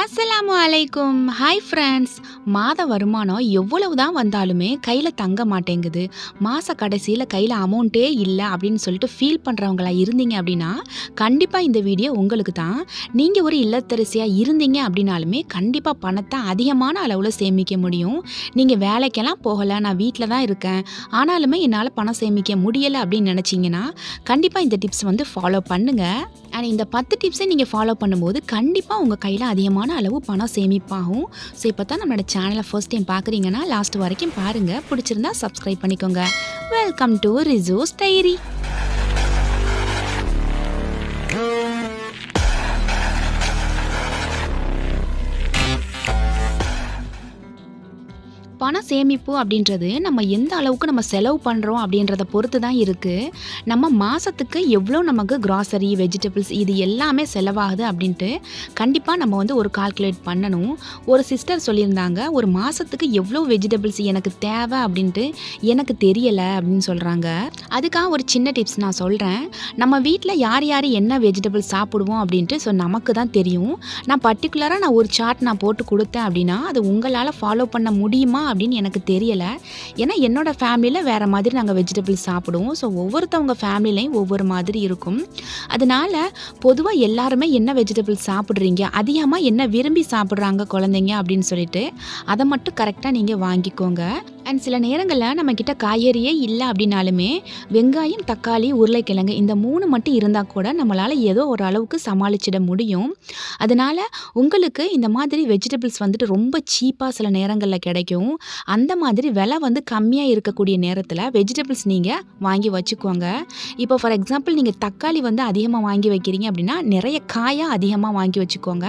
அஸ்ஸலாமு அலைக்கும். Hi friends மாத வருமானம் எவ்வளவு தான் வந்தாலுமே கையில் தங்க மாட்டேங்குது. மாத கடைசியில் கையில் அமௌண்ட்டே இல்லை அப்படின்னு சொல்லிட்டு ஃபீல் பண்ணுறவங்களா இருந்தீங்க அப்படின்னா கண்டிப்பாக இந்த வீடியோ உங்களுக்கு தான். நீங்கள் ஒரு இல்லத்தரசியாக இருந்தீங்க அப்படின்னாலுமே கண்டிப்பாக பணத்தை அதிகமான அளவில் சேமிக்க முடியும். நீங்கள் வேலைக்கெல்லாம் போகலை நான் வீட்டில் தான் இருக்கேன். ஆனாலுமே என்னால் பணம் சேமிக்க முடியலை அப்படின்னு நினச்சிங்கன்னா கண்டிப்பாக இந்த டிப்ஸ் வந்து ஃபாலோ பண்ணுங்கள் அண்ட் இந்த பத்து டிப்ஸை நீங்கள் ஃபாலோ பண்ணும்போது கண்டிப்பாக உங்கள் கையில் அதிகமான அளவு பணம் சேமிப்பாகும். ஸோ இப்போ தான் நம்மளோட சேனலை ஃபர்ஸ்ட் டைம் பார்க்குறீங்கன்னா லாஸ்ட் வரைக்கும் பாருங்கள் பிடிச்சிருந்தா சப்ஸ்கிரைப் பண்ணிக்கோங்க. வெல்கம் டு ரிசோஸ் டைரி பண சேமிப்பு அப்படின்றது நம்ம எந்த அளவுக்கு நம்ம செலவு பண்ணுறோம் அப்படின்றத பொறுத்து தான் இருக்குது நம்ம மாதத்துக்கு எவ்வளோ நமக்கு கிராசரி வெஜிடபிள்ஸ் இது எல்லாமே செலவாகுது அப்படின்ட்டு கண்டிப்பாக நம்ம வந்து ஒரு கால்குலேட் பண்ணணும். ஒரு சிஸ்டர் சொல்லியிருந்தாங்க ஒரு மாதத்துக்கு எவ்வளோ வெஜிடபிள்ஸ் எனக்கு தேவை அப்படின்ட்டு எனக்கு தெரியலை அப்படின்னு சொல்கிறாங்க அதுக்காக ஒரு சின்ன டிப்ஸ் நான் சொல்கிறேன் நம்ம வீட்டில் யார் யார் என்ன வெஜிடபிள்ஸ் சாப்பிடுவோம் அப்படின்ட்டு ஸோ நமக்கு தான் தெரியும். நான் பர்டிகுலராக நான் ஒரு சார்ட் நான் போட்டு கொடுத்தேன் அப்படின்னா அது உங்களால் ஃபாலோ பண்ண முடியுமா அப்படின்னு எனக்கு தெரியலை. ஏன்னா என்னோட ஃபேமிலியில் வேறு மாதிரி நாங்கள் வெஜிடபிள்ஸ் சாப்பிடுவோம். ஸோ ஒவ்வொருத்தவங்க ஃபேமிலிலையும் ஒவ்வொரு மாதிரி இருக்கும். அதனால பொதுவாக எல்லாருமே என்ன வெஜிடபிள்ஸ் சாப்பிட்றீங்க? அதிகமாக என்ன விரும்பி சாப்பிட்றாங்க குழந்தைங்க அப்படின்னு சொல்லிட்டு அதை மட்டும் கரெக்டாக நீங்கள் வாங்கிக்கோங்க. அண்ட் சில நேரங்களில் நம்மக்கிட்ட காய்கறியே இல்லை அப்படின்னாலுமே வெங்காயம் தக்காளி உருளைக்கிழங்கு இந்த மூணு மட்டும் இருந்தால் கூட நம்மளால் ஏதோ ஒரு அளவுக்கு சமாளிச்சிட முடியும். அதனால் உங்களுக்கு இந்த மாதிரி வெஜிடபிள்ஸ் வந்துட்டு ரொம்ப சீப்பாக சில நேரங்களில் கிடைக்கும். அந்த மாதிரி விலை வந்து கம்மியாக இருக்கக்கூடிய நேரத்தில் வெஜிடபிள்ஸ் நீங்கள் வாங்கி வச்சுக்கோங்க. இப்போ ஃபார் எக்ஸாம்பிள் நீங்கள் தக்காளி வந்து அதிகமாக வாங்கி வைக்கிறீங்க அப்படின்னா நிறைய காயாக அதிகமாக வாங்கி வச்சுக்கோங்க.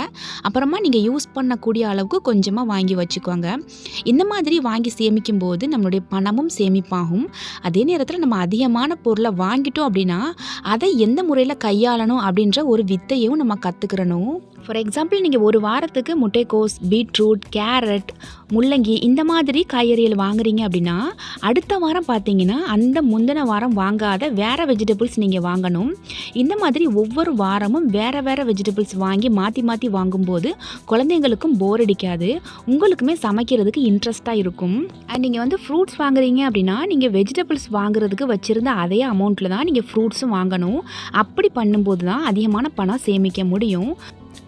அப்புறமா நீங்கள் யூஸ் பண்ணக்கூடிய அளவுக்கு கொஞ்சமாக வாங்கி வச்சுக்கோங்க. இந்த மாதிரி வாங்கி சேமிக்கும் போது நம்மளுடைய பணமும் சேமிப்பாகும். அதே நேரத்தில் நம்ம அதிகமான பொருளை வாங்கிட்டோம் அப்படின்னா அதை எந்த முறையில் கையாளணும் அப்படின்ற ஒரு வித்தையும் நம்ம கற்றுக்கிறணும் ஃபார் எக்ஸாம்பிள் நீங்கள் ஒரு வாரத்துக்கு முட்டைக்கோஸ் பீட்ரூட் கேரட் முள்ளங்கி இந்த மாதிரி காய்கறிகள் வாங்குறீங்க அப்படின்னா அடுத்த வாரம் பார்த்தீங்கன்னா அந்த முந்தின வாரம் வாங்காத வேறு வெஜிடபிள்ஸ் நீங்கள் வாங்கணும். இந்த மாதிரி ஒவ்வொரு வாரமும் வேறு வேறு வெஜிடபிள்ஸ் வாங்கி மாற்றி மாற்றி வாங்கும்போது குழந்தைங்களுக்கும் போர் அடிக்காது. உங்களுக்குமே சமைக்கிறதுக்கு இன்ட்ரெஸ்ட்டாக இருக்கும். அண்ட் நீங்கள் வந்து ஃப்ரூட்ஸ் வாங்குறீங்க அப்படின்னா நீங்கள் வெஜிடபிள்ஸ் வாங்குறதுக்கு வச்சுருந்த அதே அமௌண்ட்டில் தான் நீங்கள் ஃப்ரூட்ஸும் வாங்கணும். அப்படி பண்ணும்போது தான் அதிகமான பணம் சேமிக்க முடியும்.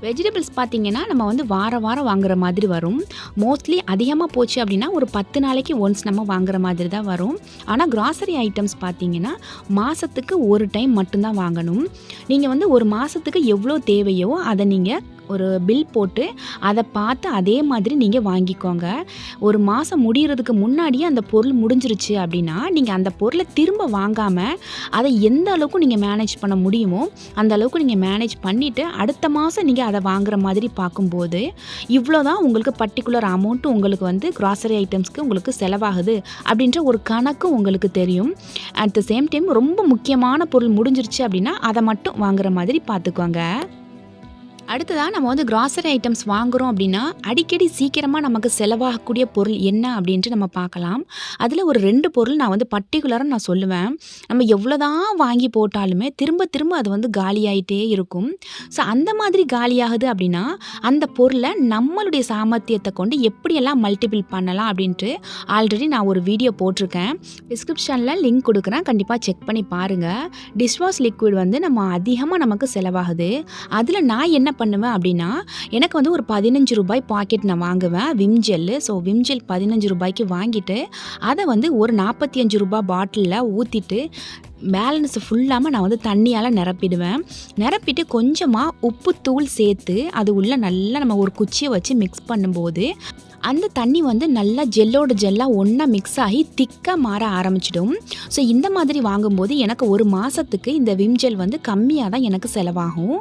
வெஜிடபிள்ஸ் பார்த்தீங்கன்னா நம்ம வந்து வார வாரம் வாங்குற மாதிரி வரும். மோஸ்ட்லி அதிகமாக போச்சு அப்படின்னா ஒரு பத்து நாளைக்கு ஒன்ஸ் நம்ம வாங்குற மாதிரி தான் வரும். ஆனால் கிராசரி ஐட்டம்ஸ் பார்த்தீங்கன்னா மாதத்துக்கு ஒரு டைம் மட்டும்தான் வாங்கணும். நீங்கள் வந்து ஒரு மாதத்துக்கு எவ்வளோ தேவையோ அதை நீங்கள் ஒரு பில் போட்டு அதை பார்த்து அதே மாதிரி நீங்கள் வாங்கிக்கோங்க. ஒரு மாதம் முடிகிறதுக்கு முன்னாடியே அந்த பொருள் முடிஞ்சிருச்சு அப்படின்னா நீங்கள் அந்த பொருளை திரும்ப வாங்காமல் அதை எந்த அளவுக்கு நீங்கள் மேனேஜ் பண்ண முடியுமோ அந்த அளவுக்கு நீங்கள் மேனேஜ் பண்ணிவிட்டு அடுத்த மாதம் நீங்கள் அதை வாங்குற மாதிரி பார்க்கும்போது இவ்வளோ தான் உங்களுக்கு பர்டிகுலர் அமௌண்ட்டு உங்களுக்கு வந்து கிராசரி ஐட்டம்ஸ்க்கு உங்களுக்கு செலவாகுது அப்படின்ற ஒரு கணக்கு உங்களுக்கு தெரியும். அட் த சேம் டைம் ரொம்ப முக்கியமான பொருள் முடிஞ்சிருச்சு அப்படின்னா அதை மட்டும் வாங்குற மாதிரி பார்த்துக்கோங்க. அடுத்ததாக நம்ம வந்து கிராசரி ஐட்டம்ஸ் வாங்குகிறோம் அப்படின்னா அடிக்கடி சீக்கிரமாக நமக்கு செலவாகக்கூடிய பொருள் என்ன அப்படின்ட்டு நம்ம பார்க்கலாம். அதில் ஒரு ரெண்டு பொருள் நான் வந்து பர்டிகுலராக நான் சொல்லுவேன். நம்ம எவ்வளோதான் வாங்கி போட்டாலுமே திரும்ப திரும்ப அது வந்து காலியாயிட்டே இருக்கும். ஸோ அந்த மாதிரி காலியாகுது அப்படின்னா அந்த பொருளை நம்மளுடைய சாமர்த்தியத்தை கொண்டு எப்படியெல்லாம் மல்டிபிள் பண்ணலாம் அப்படின்ட்டு ஆல்ரெடி நான் ஒரு வீடியோ போட்டிருக்கேன். டிஸ்கிரிப்ஷனில் லிங்க் கொடுக்குறேன். கண்டிப்பாக செக் பண்ணி பாருங்கள் டிஷ்வாஷ் லிக்விட் வந்து நம்ம அதிகமாக நமக்கு செலவாகுது. அதில் நான் என்ன பண்ணுவேன் அப்படின்னா எனக்கு வந்து ஒரு பதினஞ்சு ரூபாய் பாக்கெட் நான் வாங்குவேன். Vim gel so Vim gel பதினஞ்சு ரூபாய்க்கு வாங்கிட்டு அதை வந்து ஒரு நாற்பத்தி அஞ்சு ரூபாய் பாட்டிலில் ஊற்றிட்டு பேலன்ஸ் ஃபுல்லாமல் நான் வந்து தண்ணியால் நிரப்பிடுவேன். நிரப்பிட்டு கொஞ்சமாக உப்புத்தூள் சேர்த்து அது உள்ளே நல்லா நம்ம ஒரு குச்சியை வச்சு மிக்ஸ் பண்ணும்போது அந்த தண்ணி வந்து நல்லா ஜெல்லோட ஜெல்லாக ஒன்றா மிக்ஸ் ஆகி திக்காக மாற ஆரம்பிச்சிடும். ஸோ இந்த மாதிரி வாங்கும்போது எனக்கு ஒரு மாதத்துக்கு இந்த விம் ஜெல் வந்து கம்மியாக தான் எனக்கு செலவாகும்.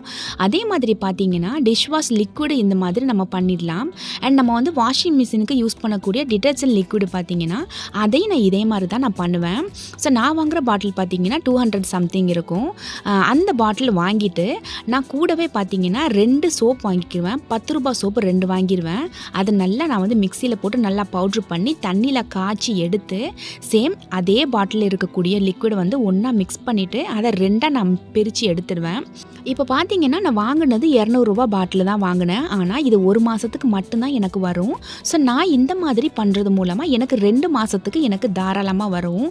அதே மாதிரி பார்த்தீங்கன்னா டிஷ்வாஷ் லிக்விடு இந்த மாதிரி நம்ம பண்ணிடலாம். அண்ட் நம்ம வந்து வாஷிங் மிஷினுக்கு யூஸ் பண்ணக்கூடிய டிட்டர்ஜென்ட் லிக்விடு பார்த்தீங்கன்னா அதையும் நான் இதே மாதிரி தான் நான் பண்ணுவேன். ஸோ நான் வாங்குற பாட்டில் பார்த்தீங்கன்னா பார்த்தீங்கன்னா டூ ஹண்ட்ரட் சம்திங் இருக்கும். அந்த பாட்டில் வாங்கிட்டு நான் கூடவே பார்த்தீங்கன்னா ரெண்டு சோப் வாங்கிக்குவேன் பத்து ரூபாய் சோப்பு ரெண்டு வாங்கிடுவேன் அதை நல்லா நான் வந்து மிக்சியில் போட்டு நல்லா பவுட்ரு பண்ணி தண்ணியில் காய்ச்சி எடுத்து சேம் அதே பாட்டிலில் இருக்கக்கூடிய லிக்விட் வந்து ஒன்றா மிக்ஸ் பண்ணிவிட்டு அதை ரெண்டாக நான் பிரித்து எடுத்துடுவேன் இப்போ பார்த்தீங்கன்னா நான் வாங்கினது இரநூறுபா பாட்டில் தான் வாங்கினேன். ஆனால் இது ஒரு மாதத்துக்கு மட்டும்தான் எனக்கு வரும். ஸோ நான் இந்த மாதிரி பண்ணுறது மூலமாக எனக்கு ரெண்டு மாதத்துக்கு எனக்கு தாராளமாக வரும்.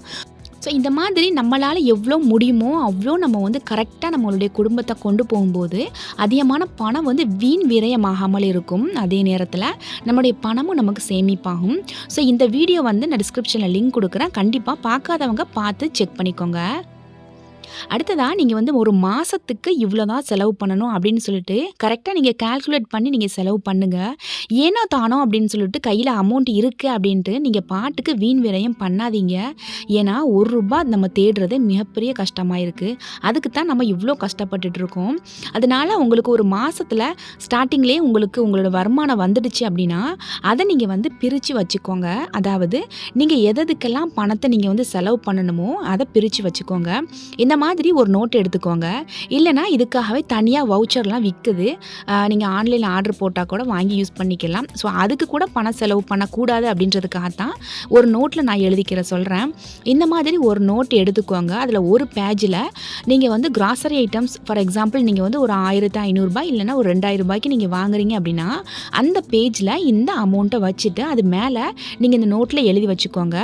ஸோ இந்த மாதிரி நம்மளால் எவ்வளோ முடியுமோ அவ்வளோ நம்ம வந்து கரெக்டாக நம்மளுடைய குடும்பத்தை கொண்டு போகும்போது அதிகமான பணம் வந்து வீண் விரயமாகாமல் இருக்கும். அதே நேரத்தில் நம்மளுடைய பணமும் நமக்கு சேமிப்பாகும். ஸோ இந்த வீடியோ வந்து நான் டிஸ்கிரிப்ஷனில் லிங்க் கொடுக்குறேன். கண்டிப்பாக பார்க்காதவங்க பார்த்து செக் பண்ணிக்கோங்க. அடுத்ததாக நீங்கள் வந்து ஒரு மாதத்துக்கு இவ்வளோ தான் செலவு பண்ணணும் அப்படின்னு சொல்லிட்டு கரெக்டாக நீங்கள் கால்குலேட் பண்ணி நீங்கள் செலவு பண்ணுங்கள் ஏனோ தானோ அப்படின்னு சொல்லிட்டு கையில் அமௌண்ட் இருக்குது அப்படின்ட்டு நீங்கள் பாட்டுக்கு வீண் விரயம் பண்ணாதீங்க. ஏன்னா ஒரு ரூபாய் நம்ம தேடுறது மிகப்பெரிய கஷ்டமாக இருக்குது அதுக்கு தான் நம்ம இவ்வளோ கஷ்டப்பட்டுட்டு இருக்கோம் அதனால உங்களுக்கு ஒரு மாதத்தில் ஸ்டார்டிங்லேயே உங்களுக்கு உங்களோட வருமானம் வந்துடுச்சு அப்படின்னா அதை நீங்கள் வந்து பிரித்து வச்சுக்கோங்க. அதாவது நீங்கள் எதுக்கெல்லாம் பணத்தை நீங்கள் வந்து செலவு பண்ணணுமோ அதை பிரித்து வச்சுக்கோங்க. இந்த மாதிரி ஒரு நோட் எடுத்துக்கோங்க. இல்லைனா இதுக்காகவே தனியாக வவுச்சர்லாம் விற்குது நீங்கள் ஆன்லைனில் ஆர்டர் போட்டால் கூட வாங்கி யூஸ் பண்ணிக்கலாம். ஸோ அதுக்கு கூட பணம் செலவு பண்ணக்கூடாது அப்படின்றதுக்காக தான் ஒரு நோட்டில் நான் எழுதிக்கிற சொல்கிறேன் இந்த மாதிரி ஒரு நோட் எடுத்துக்கோங்க. அதில் ஒரு பேஜில் நீங்கள் வந்து கிராசரி ஐட்டம்ஸ் ஃபார் எக்ஸாம்பிள் நீங்கள் வந்து ஒரு ஆயிரத்து ஐநூறுரூபா இல்லைனா ஒரு ரெண்டாயிரம் ரூபாய்க்கு நீங்கள் வாங்குறீங்க அப்படின்னா அந்த பேஜில் இந்த அமௌண்ட்டை வச்சுட்டு அது மேலே நீங்கள் இந்த நோட்டில் எழுதி வச்சுக்கோங்க.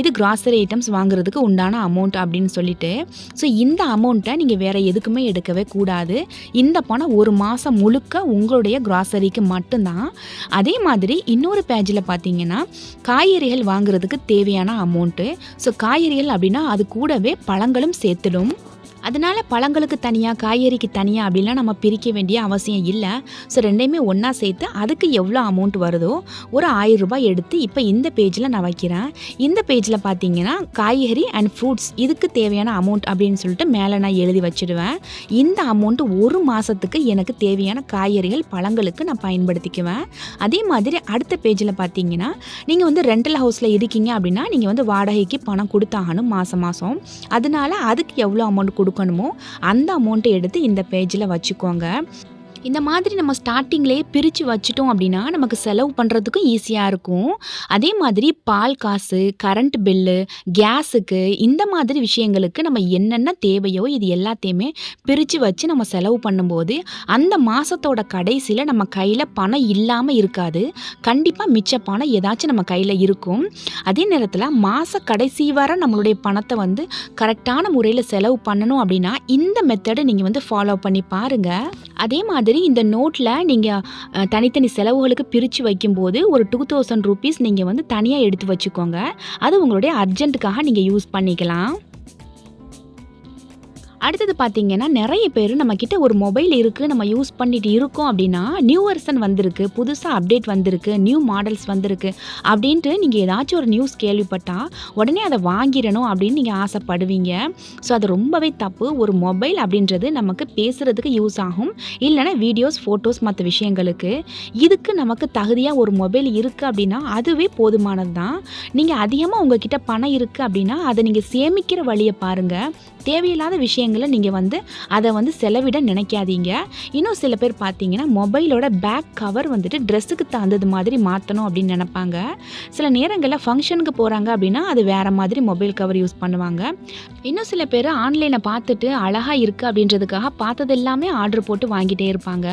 இது கிராசரி ஐட்டம்ஸ் வாங்குறதுக்கு உண்டான அமௌண்ட் அப்படின்னு சொல்லிட்டு. ஸோ இந்த அமௌண்ட்டை நீங்கள் வேறு எதுக்குமே எடுக்கவே கூடாது. இந்த பணம் ஒரு மாதம் முழுக்க உங்களுடைய கிராசரிக்கு மட்டும்தான். அதே மாதிரி இன்னொரு பேஜில் பார்த்தீங்கன்னா காய்கறிகள் வாங்குறதுக்கு தேவையான அமௌண்ட்டு ஸோ காய்கறிகள் அப்படின்னா அது கூடவே பழங்களும் சேர்த்துடும். அதனால் பழங்களுக்கு தனியாக காய்கறிக்கு தனியாக அப்படிலாம் நம்ம பிரிக்க வேண்டிய அவசியம் இல்லை. ஸோ ரெண்டையுமே ஒன்றா சேர்த்து அதுக்கு எவ்வளோ அமௌண்ட் வருதோ ஒரு ஆயிரம் ரூபாய் எடுத்து இப்போ இந்த பேஜில் நான் வைக்கிறேன். இந்த பேஜில் பார்த்தீங்கன்னா காய்கறி அண்ட் ஃப்ரூட்ஸ் இதுக்கு தேவையான அமௌண்ட் அப்படின்னு சொல்லிட்டு மேலே நான் எழுதி வச்சிடுவேன். இந்த அமௌண்ட்டு ஒரு மாதத்துக்கு எனக்கு தேவையான காய்கறிகள் பழங்களுக்கு நான் பயன்படுத்திக்குவேன். அதே மாதிரி அடுத்த பேஜில் பார்த்தீங்கன்னா நீங்கள் வந்து ரெண்டல் ஹவுஸில் இருக்கீங்க அப்படின்னா நீங்கள் வந்து வாடகைக்கு பணம் கொடுத்தாகணும் மாதம் மாதம் அதனால அதுக்கு எவ்வளோ அமௌண்ட் கொடுக்கணுமோ அந்த அமௌண்ட்டை எடுத்து இந்த பேஜில் வச்சுக்கோங்க. இந்த மாதிரி நம்ம ஸ்டார்டிங்லேயே பிரித்து வச்சிட்டோம் அப்படின்னா நமக்கு செலவு பண்ணுறதுக்கும் ஈஸியாக இருக்கும். அதே மாதிரி பால் காசு கரண்ட் பில்லு கேஸுக்கு இந்த மாதிரி விஷயங்களுக்கு நம்ம என்னென்ன தேவையோ இது எல்லாத்தையுமே பிரித்து வச்சு நம்ம செலவு பண்ணும்போது அந்த மாதத்தோட கடைசியில் நம்ம கையில் பணம் இல்லாமல் இருக்காது. கண்டிப்பாக மிச்ச பணம் ஏதாச்சும் நம்ம கையில் இருக்கும். அதே நேரத்தில் மாத கடைசி வர நம்மளுடைய பணத்தை வந்து கரெக்டான முறையில் செலவு பண்ணணும் அப்படின்னா இந்த மெத்தடை நீங்கள் வந்து ஃபாலோ பண்ணி பாருங்கள் அதே மாதிரி இந்த நோட்டில் நீங்கள் தனித்தனி செலவுகளுக்கு பிரித்து வைக்கும்போது ஒரு டூ தௌசண்ட் ருபீஸ் நீங்கள் வந்து தனியாக எடுத்து வச்சுக்கோங்க. அது உங்களுடைய அர்ஜென்ட்டுக்காக நீங்கள் யூஸ் பண்ணிக்கலாம். அடுத்தது பார்த்தீங்கன்னா நிறைய பேர் நம்மக்கிட்ட ஒரு மொபைல் இருக்குது நம்ம யூஸ் பண்ணிட்டு இருக்கோம் அப்படின்னா நியூ வெர்சன் வந்திருக்கு புதுசாக அப்டேட் வந்திருக்கு நியூ மாடல்ஸ் வந்திருக்கு அப்படின்ட்டு நீங்கள் ஏதாச்சும் ஒரு நியூஸ் கேள்விப்பட்டால் உடனே அதை வாங்கிடணும் அப்படின்னு நீங்கள் ஆசைப்படுவீங்க. ஸோ அது ரொம்பவே தப்பு. ஒரு மொபைல் அப்படின்றது நமக்கு பேசுகிறதுக்கு யூஸ் ஆகும். இல்லைனா வீடியோஸ் ஃபோட்டோஸ் மற்ற விஷயங்களுக்கு. இதுக்கு நமக்கு தகுதியாக ஒரு மொபைல் இருக்குது அப்படின்னா அதுவே போதுமானது தான் நீங்கள் அதிகமாக உங்ககிட்ட பணம் இருக்குது அப்படின்னா அதை நீங்கள் சேமிக்கிற வழியை பாருங்கள் தேவையில்லாத விஷயங்கள் விஷயங்களை நீங்கள் வந்து அதை வந்து செலவிட நினைக்காதீங்க. இன்னும் சில பேர் பார்த்தீங்கன்னா மொபைலோட பேக் கவர் வந்துட்டு ட்ரெஸ்ஸுக்கு தகுந்தது மாதிரி மாற்றணும் அப்படின்னு நினைப்பாங்க. சில நேரங்களில் ஃபங்க்ஷனுக்கு போகிறாங்க அப்படின்னா அது வேறு மாதிரி மொபைல் கவர் யூஸ் பண்ணுவாங்க. இன்னும் சில பேர் ஆன்லைனை பார்த்துட்டு அழகாக இருக்குது அப்படின்றதுக்காக பார்த்தது எல்லாமே ஆர்டர் போட்டு வாங்கிட்டே இருப்பாங்க.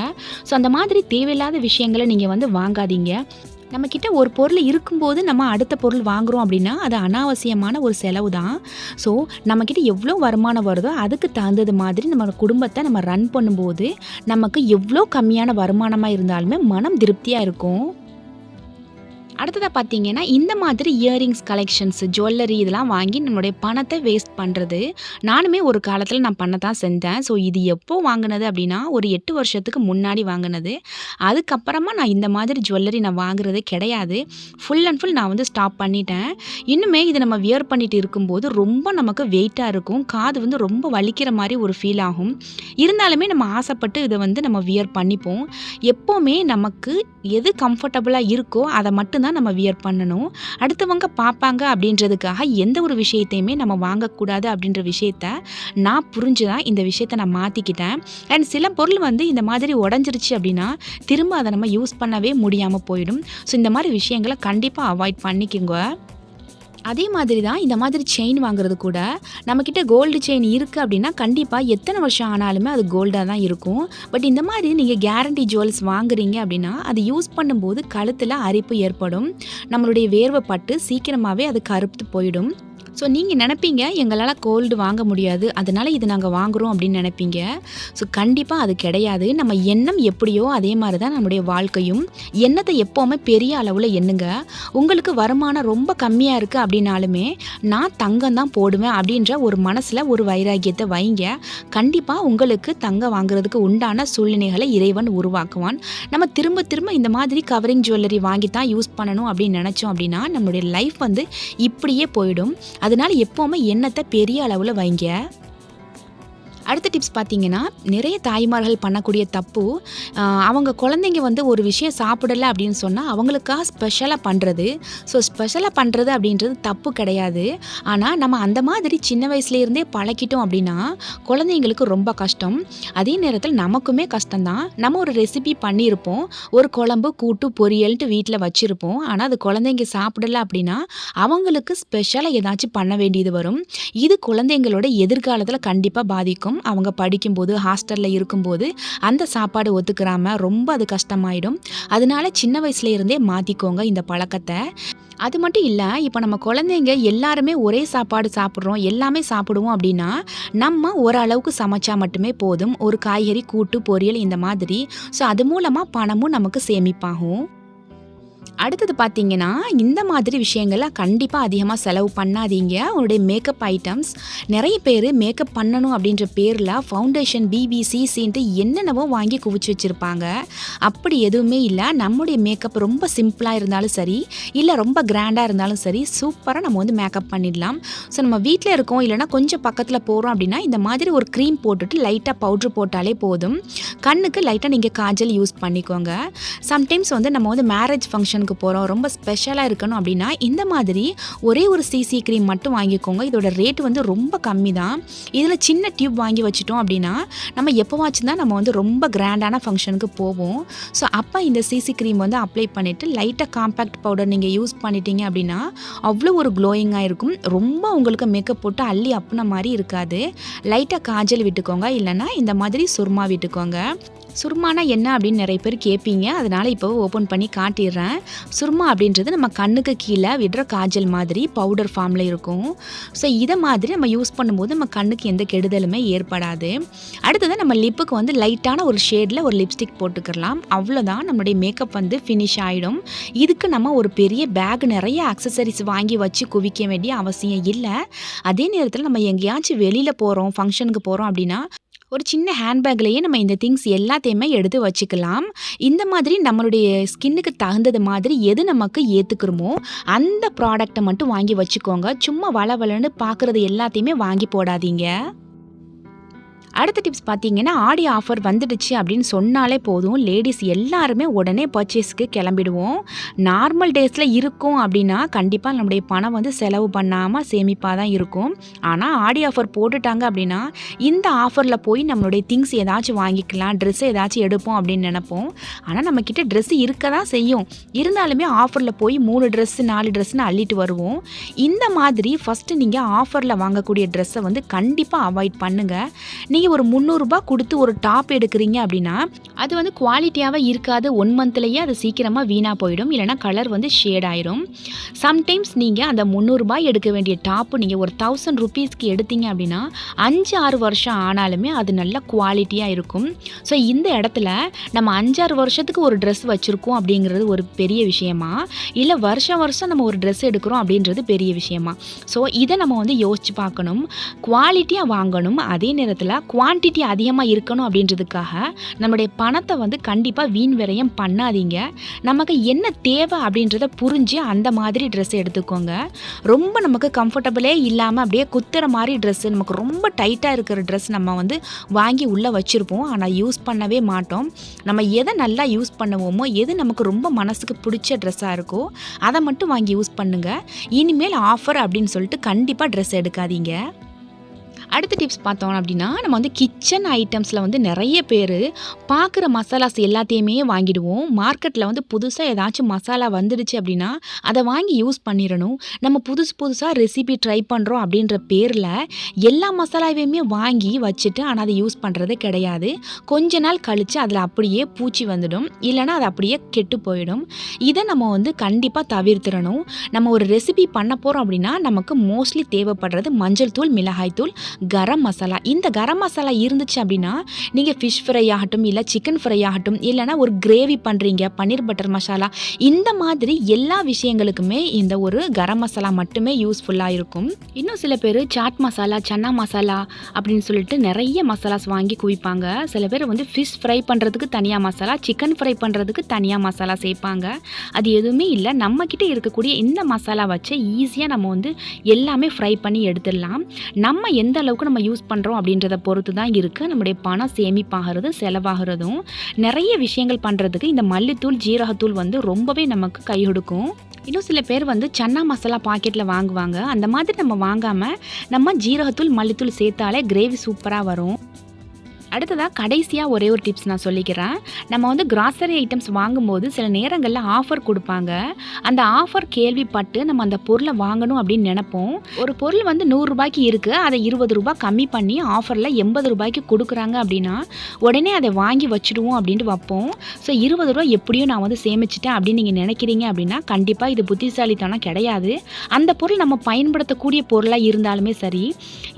ஸோ அந்த மாதிரி தேவையில்லாத விஷயங்களை நீங்கள் வந்து வாங்காதீங்க. நம்மக்கிட்ட ஒரு பொருள் இருக்கும்போது நம்ம அடுத்த பொருள் வாங்குறோம் அப்படின்னா அது அனாவசியமான ஒரு செலவு தான் ஸோ நம்மக்கிட்ட எவ்வளோ வருமானம் வருதோ அதுக்கு தகுந்தது மாதிரி நம்ம குடும்பத்தை நம்ம ரன் பண்ணும்போது நமக்கு எவ்வளோ கம்மியான வருமானமாக இருந்தாலுமே மனம் திருப்தியாக இருக்கும். அடுத்ததாக பார்த்தீங்கன்னா இந்த மாதிரி இயரிங்ஸ் கலெக்ஷன்ஸ் ஜுவல்லரி இதெல்லாம் வாங்கி நம்மளுடைய பணத்தை வேஸ்ட் பண்ணுறது நானுமே ஒரு காலத்தில் நான் பண்ண தான் செஞ்சேன். ஸோ இது எப்போ வாங்கினது அப்படின்னா ஒரு எட்டு வருஷத்துக்கு முன்னாடி வாங்கினது. அதுக்கப்புறமா நான் இந்த மாதிரி ஜுவல்லரி நான் வாங்குறதே கிடையாது. ஃபுல் அண்ட் ஃபுல் நான் வந்து ஸ்டாப் பண்ணிட்டேன். இன்னுமே இதை நம்ம வியர் பண்ணிட்டு இருக்கும்போது ரொம்ப நமக்கு வெயிட்டாக இருக்கும். காது வந்து ரொம்ப வலிக்கிற மாதிரி ஒரு ஃபீல் ஆகும். இருந்தாலுமே நம்ம ஆசைப்பட்டு இதை வந்து நம்ம வியர் பண்ணிப்போம். எப்போவுமே நமக்கு எது கம்ஃபர்டபுளாக இருக்கோ அதை மட்டும்தான் தான் நம்ம வியர் பண்ணணும். அடுத்தவங்க பார்ப்பாங்க அப்படின்றதுக்காக எந்த ஒரு விஷயத்தையுமே நம்ம வாங்கக்கூடாது அப்படின்ற விஷயத்த நான் புரிஞ்சு தான் இந்த விஷயத்த நான் மாற்றிக்கிட்டேன் அண்ட் சில பொருள் வந்து இந்த மாதிரி உடஞ்சிருச்சு அப்படின்னா திரும்ப அதை நம்ம யூஸ் பண்ணவே முடியாமல் போயிடும். ஸோ இந்த மாதிரி விஷயங்களை கண்டிப்பாக அவாய்ட் பண்ணிக்கோங்க. அதே மாதிரி தான் இந்த மாதிரி செயின் வாங்குறது கூட நம்மக்கிட்ட கோல்டு செயின் இருக்குது அப்படின்னா கண்டிப்பாக எத்தனை வருஷம் ஆனாலுமே அது கோல்டாக தான் இருக்கும். பட் இந்த மாதிரி நீங்கள் கேரண்டி ஜுவல்ஸ் வாங்குறீங்க அப்படின்னா அது யூஸ் பண்ணும்போது கழுத்தில் அரிப்பு ஏற்படும். நம்மளுடைய வேர்வை பட்டு சீக்கிரமாகவே அது கருத்து போயிடும். ஸோ நீங்கள் நினைப்பீங்க எங்களால் கோல்டு வாங்க முடியாது அதனால் இது நாங்கள் வாங்குகிறோம் அப்படின்னு நினைப்பீங்க. ஸோ கண்டிப்பாக அது கிடையாது. நம்ம எண்ணம் எப்படியோ அதே மாதிரி தான் நம்முடைய வாழ்க்கையும். எண்ணத்தை எப்போவுமே பெரிய அளவில் எண்ணுங்க. உங்களுக்கு வருமானம் ரொம்ப கம்மியாக இருக்குது அப்படின்னாலுமே நான் தங்கம் தான் போடுவேன் அப்படின்ற ஒரு மனசில் ஒரு வைராக்கியத்தை வைங்க. கண்டிப்பாக உங்களுக்கு தங்கம் வாங்குறதுக்கு உண்டான சூழ்நிலைகளை இறைவன் உருவாக்குவான். நம்ம திரும்ப திரும்ப இந்த மாதிரி கவரிங் ஜுவல்லரி வாங்கி தான் யூஸ் பண்ணணும் அப்படின்னு நினச்சோம் அப்படின்னா நம்மளுடைய லைஃப் வந்து இப்படியே போயிடும். அதனால எப்போவுமே எண்ணத்தை பெரிய அளவில் வைங்க. அடுத்த டிப்ஸ் பார்த்தீங்கன்னா நிறைய தாய்மார்கள் பண்ணக்கூடிய தப்பு அவங்க குழந்தைங்க வந்து ஒரு விஷயம் சாப்பிடலை அப்படின்னு சொன்னால் அவங்களுக்காக ஸ்பெஷலாக பண்ணுறது ஸோ ஸ்பெஷலாக பண்ணுறது அப்படின்றது தப்பு கிடையாது. ஆனால் நம்ம அந்த மாதிரி சின்ன வயசுலேருந்தே பழக்கிட்டோம் அப்படின்னா குழந்தைங்களுக்கு ரொம்ப கஷ்டம். அதே நேரத்தில் நமக்குமே கஷ்டம்தான். நம்ம ஒரு ரெசிபி பண்ணியிருப்போம். ஒரு குழம்பு கூட்டு பொரியல்ட்டு வீட்டில் வச்சுருப்போம். ஆனால் அது குழந்தைங்க சாப்பிடல அப்படின்னா அவங்களுக்கு ஸ்பெஷலாக ஏதாச்சும் பண்ண வேண்டியது வரும். இது குழந்தைங்களோட எதிர்காலத்தில் கண்டிப்பாக பாதிக்கும். அவங்க படிக்கும்போது ஹாஸ்டலில் இருக்கும்போது அந்த சாப்பாடு ஒத்துக்கிறாம ரொம்ப அது கஷ்டமாயிடும். அதனால சின்ன வயசுல இருந்தே மாற்றிக்கோங்க இந்த பழக்கத்தை. அது மட்டும் இல்லை இப்போ நம்ம குழந்தைங்க எல்லாருமே ஒரே சாப்பாடு சாப்பிட்றோம் எல்லாமே சாப்பிடுவோம் அப்படின்னா நம்ம ஓரளவுக்கு சமைச்சா மட்டுமே போதும். ஒரு காய்கறி கூட்டு பொரியல் இந்த மாதிரி. ஸோ அது மூலமாக பணமும் நமக்கு சேமிப்பாகும். அடுத்தது பார்த்தீங்கன்னா இந்த மாதிரி விஷயங்கள்லாம் கண்டிப்பாக அதிகமாக செலவு பண்ணாதீங்க. உங்களுடைய மேக்கப் ஐட்டம்ஸ் நிறைய பேர் மேக்கப் பண்ணணும் அப்படின்ற பேரில் ஃபவுண்டேஷன் பிபிசிசின்ட்டு என்னென்னவோ வாங்கி குவிச்சு வச்சுருப்பாங்க. அப்படி எதுவுமே இல்லை. நம்முடைய மேக்கப் ரொம்ப சிம்பிளாக இருந்தாலும் சரி இல்லை ரொம்ப கிராண்டாக இருந்தாலும் சரி சூப்பராக நம்ம வந்து மேக்கப் பண்ணிடலாம். ஸோ நம்ம வீட்டில் இருக்கோம் இல்லைனா கொஞ்சம் பக்கத்தில் போகிறோம் அப்படின்னா இந்த மாதிரி ஒரு க்ரீம் போட்டுட்டு லைட்டாக பவுட்ரு போட்டாலே போதும். கண்ணுக்கு லைட்டாக நீங்கள் காஜல் யூஸ் பண்ணிக்கோங்க. சம்டைம்ஸ் வந்து நம்ம வந்து மேரேஜ் ஃபங்க்ஷன் ஃபங்க்ஷனுக்கு போகிறோம் ரொம்ப ஸ்பெஷலாக இருக்கணும் அப்படின்னா இந்த மாதிரி ஒரே ஒரு சிசி க்ரீம் மட்டும் வாங்கிக்கோங்க. இதோட ரேட் வந்து ரொம்ப கம்மி தான் இதில் சின்ன டியூப் வாங்கி வச்சிட்டோம் அப்படின்னா நம்ம எப்போவாச்சும் தான் நம்ம வந்து ரொம்ப கிராண்டான ஃபங்க்ஷனுக்கு போவோம். ஸோ அப்போ இந்த சிசி க்ரீம் வந்து அப்ளை பண்ணிவிட்டு லைட்டாக காம்பேக்ட் பவுடர் நீங்கள் யூஸ் பண்ணிட்டீங்க அப்படின்னா அவ்வளோ ஒரு க்ளோயிங்காக இருக்கும். ரொம்ப உங்களுக்கு மேக்கப் போட்டு அள்ளி அப்புன மாதிரி இருக்காது. லைட்டாக காஜல் விட்டுக்கோங்க. இல்லைன்னா இந்த மாதிரி சுருமா விட்டுக்கோங்க. சுருமானா என்ன அப்படின்னு நிறைய பேர் கேட்பீங்க அதனால் இப்போ ஓப்பன் பண்ணி காட்டிடுறேன். சுருமா அப்படின்றது நம்ம கண்ணுக்கு கீழே விடுற காஜல் மாதிரி பவுடர் ஃபார்மில் இருக்கும். ஸோ இதை மாதிரி நம்ம யூஸ் பண்ணும்போது நம்ம கண்ணுக்கு எந்த கெடுதலுமே ஏற்படாது. அடுத்தது நம்ம லிப்புக்கு வந்து லைட்டான ஒரு ஷேடில் ஒரு லிப்ஸ்டிக் போட்டுக்கலாம் அவ்வளோதான் நம்மளுடைய மேக்கப் வந்து ஃபினிஷ் ஆகிடும் இதுக்கு நம்ம ஒரு பெரிய பேக் நிறைய அக்சசரிஸ் வாங்கி வச்சு குவிக்க வேண்டிய அவசியம் இல்லை. அதே நேரத்தில் நம்ம எங்கேயாச்சும் வெளியில் போகிறோம் ஃபங்க்ஷனுக்கு போகிறோம் அப்படின்னா ஒரு சின்ன ஹேண்ட்பேக்லேயே நம்ம இந்த திங்ஸ் எல்லாத்தையுமே எடுத்து வச்சுக்கலாம். இந்த மாதிரி நம்மளுடைய ஸ்கின்னுக்கு தகுந்தது மாதிரி எது நமக்கு ஏற்றுக்கிறோமோ அந்த ப்ராடக்ட்டை மட்டும் வாங்கி வச்சுக்கோங்க. சும்மா வள வளன்னு பார்க்குறது எல்லாத்தையுமே வாங்கி போடாதீங்க. அடுத்த டிப்ஸ் பார்த்தீங்கன்னா ஆடி ஆஃபர் வந்துடுச்சு அப்படின்னு சொன்னாலே போதும். லேடிஸ் எல்லாருமே உடனே பர்ச்சேஸ்க்கு கிளம்பிடுவோம். நார்மல் டேஸில் இருக்கும் அப்படின்னா கண்டிப்பாக நம்முடைய பணம் வந்து செலவு பண்ணாமல் சேமிப்பாக தான் இருக்கும். ஆனால் ஆடி ஆஃபர் போட்டுட்டாங்க அப்படின்னா இந்த ஆஃபரில் போய் நம்மளுடைய திங்ஸ் ஏதாச்சும் வாங்கிக்கலாம் ட்ரெஸ் ஏதாச்சும் எடுப்போம் அப்படின்னு நினைப்போம். ஆனால் நம்மக்கிட்ட ட்ரெஸ் இருக்க தான் செய்யும். இருந்தாலுமே ஆஃபரில் போய் மூணு ட்ரெஸ்ஸு நாலு ட்ரெஸ்ஸுன்னு அள்ளிட்டு வருவோம். இந்த மாதிரி ஃபஸ்ட்டு நீங்கள் ஆஃபரில் வாங்கக்கூடிய ட்ரெஸ்ஸை வந்து கண்டிப்பாக அவாய்ட் பண்ணுங்கள் நீங்கள் ஒரு முந்நூறுரூபா கொடுத்து ஒரு டாப் எடுக்கிறீங்க அப்படின்னா அது வந்து குவாலிட்டியாகவே இருக்காது. ஒன் மந்த்லேயே அது சீக்கிரமாக வீணாக போயிடும். இல்லைனா கலர் வந்து ஷேட் ஆயிரும். சம்டைம்ஸ் நீங்கள் அந்த முந்நூறுரூபா எடுக்க வேண்டிய டாப்பு நீங்கள் ஒரு தௌசண்ட் ருபீஸ்க்கு எடுத்தீங்க அப்படின்னா அஞ்சு ஆறு வருஷம் ஆனாலுமே அது நல்ல குவாலிட்டியாக இருக்கும். ஸோ இந்த இடத்துல நம்ம அஞ்சாறு வருஷத்துக்கு ஒரு ட்ரெஸ் வச்சுருக்கோம் அப்படிங்கிறது ஒரு பெரிய விஷயமா? இல்லை வருஷம் வருஷம் நம்ம ஒரு ட்ரெஸ் எடுக்கிறோம் அப்படின்றது பெரிய விஷயமா? ஸோ இதை நம்ம வந்து யோசிச்சு பார்க்கணும். குவாலிட்டியாக வாங்கணும். அதே நேரத்தில் குவான்டிட்டி அதிகமாக இருக்கணும் அப்படின்றதுக்காக நம்மளுடைய பணத்தை வந்து கண்டிப்பாக வீண் விரயம் பண்ணாதீங்க. நமக்கு என்ன தேவை அப்படின்றத புரிஞ்சு அந்த மாதிரி ட்ரெஸ் எடுத்துக்கோங்க. ரொம்ப நமக்கு கம்ஃபர்டபுளே இல்லாமல் அப்படியே குத்துற மாதிரி ட்ரெஸ்ஸு நமக்கு ரொம்ப டைட்டாக இருக்கிற ட்ரெஸ் நம்ம வந்து வாங்கி உள்ளே வச்சுருப்போம். ஆனால் யூஸ் பண்ணவே மாட்டோம். நம்ம எதை நல்லா யூஸ் பண்ணுவோமோ எது நமக்கு ரொம்ப மனசுக்கு பிடிச்ச ட்ரெஸ்ஸாக இருக்கோ அதை மட்டும் வாங்கி யூஸ் பண்ணுங்கள் இனிமேல் ஆஃபர் அப்படின்னு சொல்லிட்டு கண்டிப்பாக ட்ரெஸ் எடுக்காதீங்க. அடுத்த டிப்ஸ் பார்த்தோம் அப்படின்னா நம்ம வந்து கிச்சன் ஐட்டம்ஸில் வந்து நிறைய பேர் பார்க்குற மசாலாஸ் எல்லாத்தையுமே வாங்கிடுவோம். மார்க்கெட்டில் வந்து புதுசாக ஏதாச்சும் மசாலா வந்துடுச்சு அப்படின்னா அதை வாங்கி யூஸ் பண்ணிடணும். நம்ம புதுசு புதுசாக ரெசிபி ட்ரை பண்ணுறோம் அப்படின்ற பேரில் எல்லா மசாலாவையுமே வாங்கி வச்சுட்டு ஆனால் அதை யூஸ் பண்ணுறது கிடையாது. கொஞ்ச நாள் கழித்து அதில் அப்படியே பூச்சி வந்துடும். இல்லைன்னா அது அப்படியே கெட்டு போயிடும். இதை நம்ம வந்து கண்டிப்பாக தவிர்த்திடணும். நம்ம ஒரு ரெசிபி பண்ண போகிறோம் அப்படின்னா நமக்கு மோஸ்ட்லி தேவைப்படுறது மஞ்சள் தூள் மிளகாய் தூள் கரம் மசாலா. இந்த கரம் மசாலா இருந்துச்சு அப்படின்னா நீங்கள் ஃபிஷ் ஃப்ரை ஆகட்டும் இல்லை சிக்கன் ஃப்ரை ஆகட்டும் இல்லைனா ஒரு கிரேவி பண்ணுறீங்க பன்னீர் பட்டர் மசாலா. இந்த மாதிரி எல்லா விஷயங்களுக்குமே இந்த ஒரு கரம் மசாலா மட்டுமே யூஸ்ஃபுல்லாக இருக்கும். இன்னும் சில பேர் சாட் மசாலா சன்னா மசாலா அப்படின்னு சொல்லிட்டு நிறைய மசாலாஸ் வாங்கி குவிப்பாங்க. சில பேர் வந்து ஃபிஷ் ஃப்ரை பண்ணுறதுக்கு தனியாக மசாலா சிக்கன் ஃப்ரை பண்ணுறதுக்கு தனியாக மசாலா சேர்ப்பாங்க. அது எதுவுமே இல்லை. நம்மக்கிட்ட இருக்கக்கூடிய இந்த மசாலா வச்சு ஈஸியாக நம்ம வந்து எல்லாமே ஃப்ரை பண்ணி எடுத்துடலாம். நம்ம எந்த அளவுக்கு நம்ம யூஸ் பண்ணுறோம் அப்படின்றத பொறுத்து தான் இருக்குது நம்முடைய பணம் சேமிப்பாகிறது செலவாகிறதும். நிறைய விஷயங்கள் பண்ணுறதுக்கு இந்த மல்லித்தூள் ஜீரகத்தூள் வந்து ரொம்பவே நமக்கு கை கொடுக்கும் இன்னும் சில பேர் வந்து சன்னா மசாலா பாக்கெட்டில் வாங்குவாங்க. அந்த மாதிரி நம்ம வாங்காமல் நம்ம ஜீரகத்தூள் மல்லித்தூள் சேர்த்தாலே கிரேவி சூப்பராக வரும். அடுத்ததாக கடைசியாக ஒரே ஒரு டிப்ஸ் நான் சொல்லிக்கிறேன். நம்ம வந்து கிராசரி ஐட்டம்ஸ் வாங்கும்போது சில நேரங்களில் ஆஃபர் கொடுப்பாங்க. அந்த ஆஃபர் கேள்விப்பட்டு நம்ம அந்த பொருளை வாங்கணும் அப்படின்னு நினைப்போம். ஒரு பொருள் வந்து நூறுரூபாய்க்கு இருக்குது அதை இருபது ரூபாய் கம்மி பண்ணி ஆஃபரில் எண்பது ரூபாய்க்கு கொடுக்குறாங்க அப்படின்னா உடனே அதை வாங்கி வச்சுடுவோம் அப்படின்ட்டு வைப்போம். ஸோ இருபது ரூபா எப்படியும் நான் வந்து சேமிச்சிட்டேன் அப்படின்னு நீங்கள் நினைக்கிறீங்க அப்படின்னா கண்டிப்பாக இது புத்திசாலித்தனம் கிடையாது. அந்த பொருள் நம்ம பயன்படுத்தக்கூடிய பொருளாக இருந்தாலுமே சரி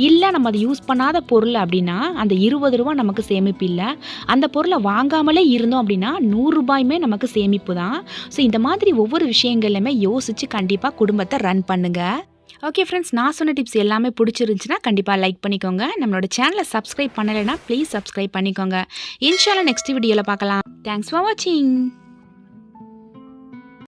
இல்லை நம்ம அதை யூஸ் பண்ணாத பொருள் அப்படின்னா அந்த இருபது ரூபா நமக்கு சேமிப்பு இல்லை. அந்த பொருளை வாங்காமலே இருந்தோம் அப்படின்னா நூறுரூபாயுமே நமக்கு சேமிப்பு தான். ஸோ இந்த மாதிரி ஒவ்வொரு விஷயங்கள்லையுமே யோசித்து கண்டிப்பாக குடும்பத்தை ரன் பண்ணுங்கள் ஓகே ஃப்ரெண்ட்ஸ் நான் சொன்ன டிப்ஸ் எல்லாமே பிடிச்சிருந்துச்சுன்னா கண்டிப்பாக லைக் பண்ணிக்கோங்க. நம்மளோட சேனலை சப்ஸ்கிரைப் பண்ணலைன்னா ப்ளீஸ் சப்ஸ்கிரைப் பண்ணிக்கோங்க. இன்ஷால்லா நெக்ஸ்ட் வீடியோவில் பார்க்கலாம். தேங்க்ஸ் ஃபார் வாட்சிங்